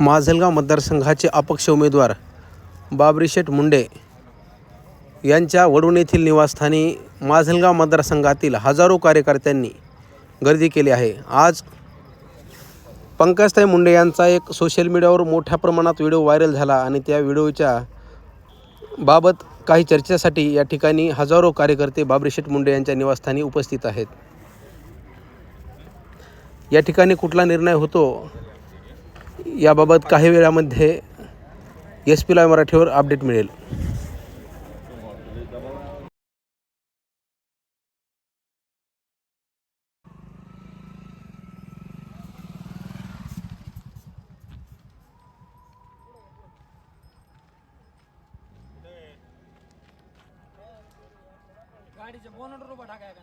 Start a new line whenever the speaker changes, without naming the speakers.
माजलगाव मतदारसंघाचे अपक्ष उमेदवार बाबरीशेठ मुंडे यांच्या वडूण येथील निवासस्थानी माजलगाव मतदारसंघातील हजारो कार्यकर्त्यांनी गर्दी केली आहे. आज पंकजताई मुंडे यांचा एक सोशल मीडियावर मोठ्या प्रमाणात व्हिडिओ व्हायरल झाला आणि त्या व्हिडिओच्या बाबत काही चर्चेसाठी या ठिकाणी हजारो कार्यकर्ते बाबरीशेठ मुंडे यांच्या निवासस्थानी उपस्थित आहेत. या ठिकाणी कुठला निर्णय होतो? याबाबत काही वेळामध्ये एस पी लाय मराठीवर अपडेट मिळेल.
गाडीचे बोनट रुपये टाकाय का